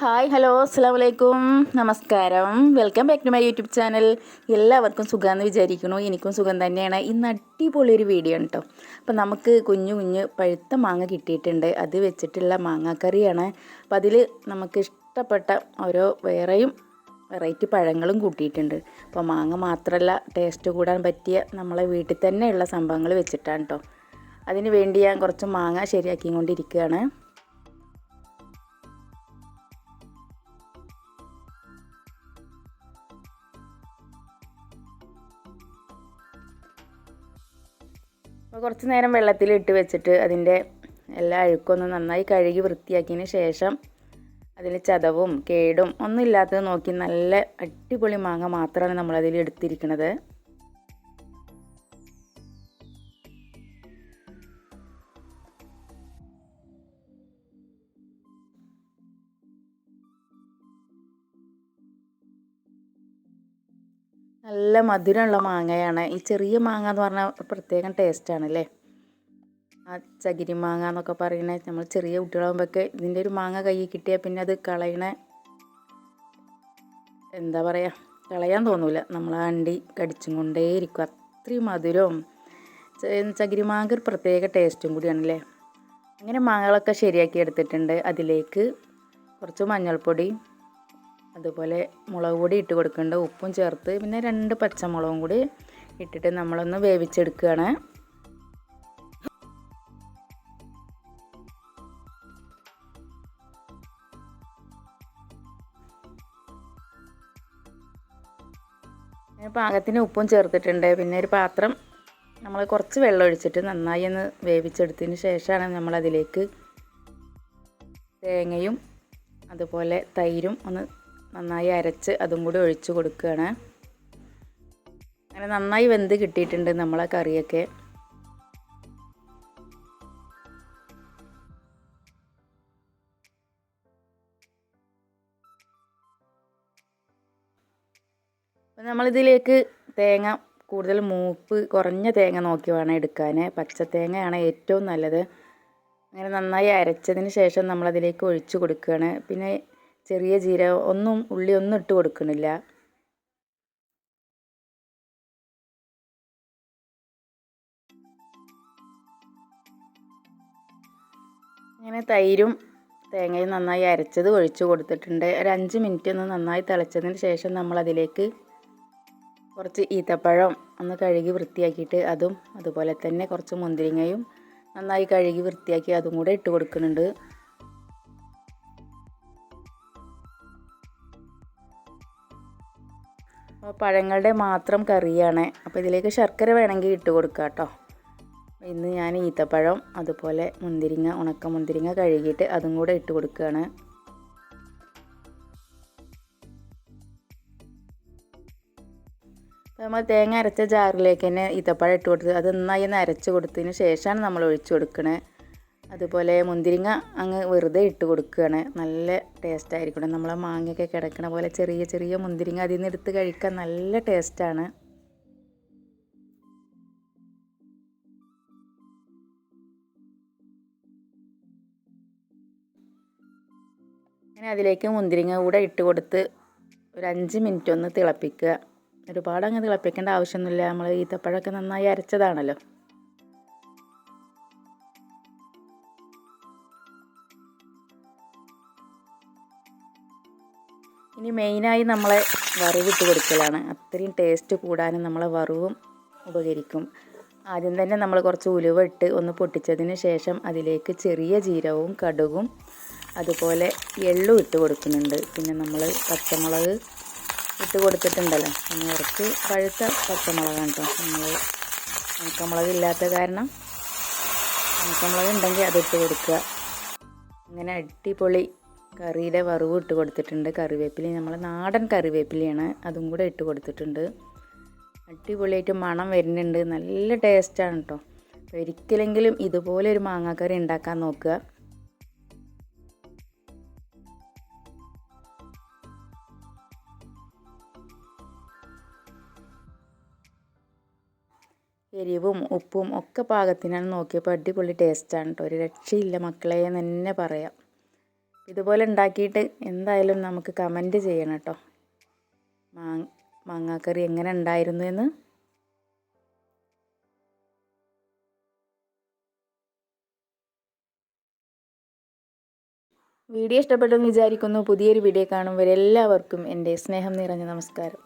Hi hello അസ്സാം വലൈക്കും നമസ്കാരം. Welcome back to my YouTube channel. എല്ലാവർക്കും സുഖമെന്ന് വിചാരിക്കുന്നു. എനിക്കും സുഖം തന്നെയാണ്. ഇന്ന് അടിപൊളി ഒരു വീഡിയോ ആണ് കേട്ടോ അപ്പോൾ നമുക്ക് കുഞ്ഞു കുഞ്ഞ് പഴുത്ത മാങ്ങ കിട്ടിയിട്ടുണ്ട്. അത് വെച്ചിട്ടുള്ള മാങ്ങാക്കറിയാണ്. അപ്പം അതിൽ നമുക്ക് ഇഷ്ടപ്പെട്ട ഓരോ വേറെയും വെറൈറ്റി പഴങ്ങളും കൂട്ടിയിട്ടുണ്ട്. അപ്പോൾ മാങ്ങ മാത്രമല്ല ടേസ്റ്റ് കൂടാൻ പറ്റിയ നമ്മളെ വീട്ടിൽ തന്നെയുള്ള സംഭവങ്ങൾ വെച്ചിട്ടാണ് കേട്ടോ അതിന് വേണ്ടി ഞാൻ കുറച്ച് മാങ്ങ ശരിയാക്കിക്കൊണ്ടിരിക്കുകയാണ്. അപ്പോൾ കുറച്ച് നേരം വെള്ളത്തിലിട്ട് വെച്ചിട്ട് അതിന്റെ എല്ലാ അഴുക്കൊന്ന് നന്നായി കഴുകി വൃത്തിയാക്കിയതിന് ശേഷം അതിൽ ചതവും കേടും ഒന്നും ഇല്ലാത്തത് നോക്കി നല്ല അടിപൊളി മാങ്ങ മാത്രമാണ് നമ്മളതിൽ എടുത്തിരിക്കുന്നത്. നല്ല മധുരമുള്ള മാങ്ങയാണ്. ഈ ചെറിയ മാങ്ങ എന്ന് പറഞ്ഞാൽ പ്രത്യേകം ടേസ്റ്റാണ് അല്ലേ ആ ചകിരി മാങ്ങ എന്നൊക്കെ പറയുന്നത് നമ്മൾ ചെറിയ കുട്ടികളാകുമ്പോഴൊക്കെ ഇതിന്റെ ഒരു മാങ്ങ കയ്യിൽ കിട്ടിയാൽ പിന്നെ അത് കളയണ എന്താ പറയുക കളയാൻ തോന്നൂല. നമ്മൾ ആ അണ്ടി കടിച്ചും കൊണ്ടേയിരിക്കും. അത്രയും മധുരവും. ചകിരി മാങ്ങ ഒരു പ്രത്യേക ടേസ്റ്റും കൂടിയാണല്ലേ? അങ്ങനെ മാങ്ങകളൊക്കെ ശരിയാക്കി എടുത്തിട്ടുണ്ട്. അതിലേക്ക് കുറച്ച് മഞ്ഞൾപ്പൊടി അതുപോലെ മുളക് പൊടി ഇട്ട് കൊടുക്കേണ്ട ഉപ്പും ചേർത്ത് പിന്നെ രണ്ട് പച്ചമുളകും കൂടി ഇട്ടിട്ട് നമ്മളൊന്ന് വേവിച്ചെടുക്കുകയാണ്. പാകത്തിന് ഉപ്പും ചേർത്തിട്ടുണ്ട്. പിന്നെ ഒരു പാത്രം നമ്മൾ കുറച്ച് വെള്ളം ഒഴിച്ചിട്ട് നന്നായി ഒന്ന് വേവിച്ചെടുത്തതിന് ശേഷമാണ് നമ്മളതിലേക്ക് തേങ്ങയും അതുപോലെ തൈരും ഒന്ന് നന്നായി അരച്ച് അതും കൂടി ഒഴിച്ച് കൊടുക്കുകയാണ്. അങ്ങനെ നന്നായി വെന്ത് കിട്ടിയിട്ടുണ്ട് നമ്മളെ കറിയൊക്കെ. നമ്മളിതിലേക്ക് തേങ്ങ കൂടുതൽ മൂപ്പ് കുറഞ്ഞ തേങ്ങ നോക്കി വേണം എടുക്കാൻ പച്ച തേങ്ങയാണ് ഏറ്റവും നല്ലത്. അങ്ങനെ നന്നായി അരച്ചതിന് ശേഷം നമ്മളതിലേക്ക് ഒഴിച്ച് കൊടുക്കുകയാണ്. പിന്നെ ചെറിയ ജീരകം ഒന്നും ഉള്ളി ഒന്നും ഇട്ട് കൊടുക്കണില്ല ഇങ്ങനെ തൈരും തേങ്ങയും നന്നായി അരച്ചത് ഒഴിച്ചു കൊടുത്തിട്ടുണ്ട്. ഒരു അഞ്ച് മിനിറ്റ് ഒന്ന് നന്നായി തിളച്ചതിന് ശേഷം നമ്മൾ അതിലേക്ക് കുറച്ച് ഈത്തപ്പഴം ഒന്ന് കഴുകി വൃത്തിയാക്കിയിട്ട് അതും അതുപോലെ തന്നെ കുറച്ച് മുന്തിരിങ്ങയും നന്നായി കഴുകി വൃത്തിയാക്കി അതും കൂടെ ഇട്ട് കൊടുക്കുന്നുണ്ട്. പഴങ്ങളുടെ മാത്രം കറിയാണ്. അപ്പോൾ ഇതിലേക്ക് ശർക്കര വേണമെങ്കിൽ ഇട്ട് കൊടുക്കുക കേട്ടോ. ഇന്ന് ഞാൻ ഈത്തപ്പഴം അതുപോലെ മുന്തിരിങ്ങ ഉണക്ക മുന്തിരിങ്ങ കഴുകിയിട്ട് അതും കൂടെ ഇട്ട് കൊടുക്കുകയാണ്. നമ്മൾ തേങ്ങ അരച്ച ജാറിലേക്ക് തന്നെ ഈത്തപ്പഴം ഇട്ട് കൊടുത്ത് അത് നന്നായി ഒന്ന് അരച്ച് കൊടുത്തതിന് ശേഷമാണ് നമ്മൾ ഒഴിച്ചു കൊടുക്കണേ. അതുപോലെ മുന്തിരിങ്ങ അങ്ങ് വെറുതെ ഇട്ട് കൊടുക്കുകയാണ്. നല്ല ടേസ്റ്റ് ആയിരിക്കണം. നമ്മളെ മാങ്ങയൊക്കെ കിടക്കണ പോലെ ചെറിയ ചെറിയ മുന്തിരിങ്ങ അതിൽ നിന്ന് എടുത്ത് കഴിക്കാൻ നല്ല ടേസ്റ്റാണ് അങ്ങനെ അതിലേക്ക് മുന്തിരിങ്ങ കൂടെ ഇട്ട് കൊടുത്ത് ഒരു അഞ്ച് മിനിറ്റ് ഒന്ന് തിളപ്പിക്കുക. ഒരുപാട് അങ്ങ് തിളപ്പിക്കേണ്ട ആവശ്യമൊന്നുമില്ല. നമ്മൾ ഈത്തപ്പഴമൊക്കെ നന്നായി അരച്ചതാണല്ലോ. ഇനി മെയിനായി നമ്മളെ വറവിട്ട് കൊടുക്കലാണ്. അത്രയും ടേസ്റ്റ് കൂടാനും നമ്മളെ വറവും ഉപകരിക്കും. ആദ്യം തന്നെ നമ്മൾ കുറച്ച് ഉലുവ ഇട്ട് ഒന്ന് പൊട്ടിച്ചതിന് ശേഷം അതിലേക്ക് ചെറിയ ജീരകവും കടുകും അതുപോലെ എള്ളും ഇട്ട് കൊടുക്കുന്നുണ്ട്. പിന്നെ നമ്മൾ പച്ചമുളക് ഇട്ട് കൊടുത്തിട്ടുണ്ടല്ലോ. പിന്നെ കുറച്ച് പഴുത്ത പച്ചമുളകാണ് കേട്ടോ. നമ്മൾ ഉണക്കമുളക് ഇല്ലാത്ത കാരണം ഉണക്കമുളക് ഉണ്ടെങ്കിൽ അതിട്ട് കൊടുക്കുക. അങ്ങനെ അടിപൊളി കറിയുടെ വറവ് ഇട്ട് കൊടുത്തിട്ടുണ്ട്. കറിവേപ്പില നമ്മൾ നാടൻ കറിവേപ്പിലയാണ് അതും കൂടെ ഇട്ട് കൊടുത്തിട്ടുണ്ട്. അടിപൊളിയായിട്ട് മണം വരുന്നുണ്ട്. നല്ല ടേസ്റ്റാണ് കേട്ടോ ഒരിക്കലെങ്കിലും ഇതുപോലെ ഒരു മാങ്ങാക്കറി ഉണ്ടാക്കാൻ നോക്കുക. എരിവും ഉപ്പും ഒക്കെ പാകത്തിനാണ് നോക്കിയപ്പോൾ അടിപൊളി ടേസ്റ്റാണ് കേട്ടോ ഒരു രക്ഷയില്ല മക്കളെ എന്ന് തന്നെ പറയാം. ഇതുപോലെ ഉണ്ടാക്കിയിട്ട് എന്തായാലും നമുക്ക് കമന്റ് ചെയ്യണം കേട്ടോ. മാങ്ങ മാങ്ങാക്കറി എങ്ങനെ ഉണ്ടായിരുന്നു എന്ന്? വീഡിയോ ഇഷ്ടപ്പെട്ടെന്ന് വിചാരിക്കുന്നു. പുതിയൊരു വീഡിയോ കാണുമ്പോൾ എല്ലാവർക്കും എന്റെ സ്നേഹം നിറഞ്ഞ നമസ്കാരം.